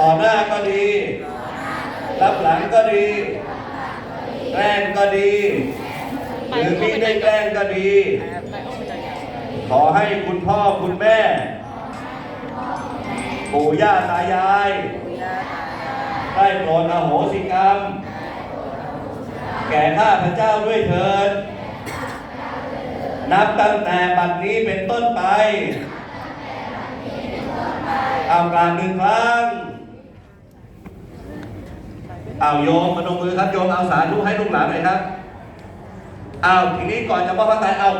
ต่อหน้าก็ดี รับหลังก็ดี แกล้งก็ดี หรือมิได้แกล้งก็ดี ขอให้คุณพ่อคุณแม่ ปู่ย่าตายาย ได้โปรดอโหสิกรรม แก่ข้าพระเจ้าด้วยเถิด นับตั้งแต่บัดนี้เป็นต้นไปเอาการหนึ่งครั้ง เอาโยมมาลงมือครับโยมเอาสารุให้ลูกหลานหน่อยครับเอาทีนี้ก่อนจะมอบพระทานเอา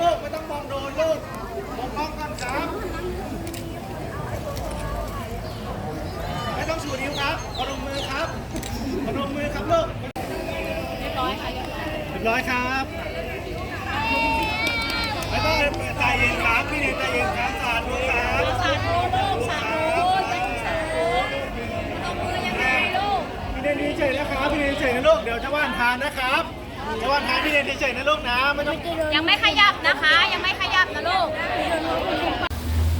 ล้องก่อนครับลูกไม่ต้องมองโดนลูกมองกล้องก่อนครับ ไม่ต้องชูนิ้วครับพนมมือครับพนมมือครับลูกเรียบร้อยค่ะเรียบร้อยครับไม่ต้องใจเย็นครับพี่เนยใจเย็นครับสาธุครับสาธุลูกสาธุพี่เนยเฉยๆนะครับพี่เนยเฉยๆนะลูกเดี๋ยวจะว่านทานนะครับ จะว่านทานพี่เนยเฉยๆนะลูกนะไม่ต้องยังไม่ขยับนะคะ ยังไม่ขยับนะลูก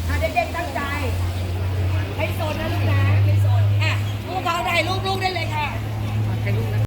อะเด็กๆตั้งใจ ให้โซนนะลูกนะให้โซนอะลูกเขาถ่ายรูปลูกได้เลยค่ะ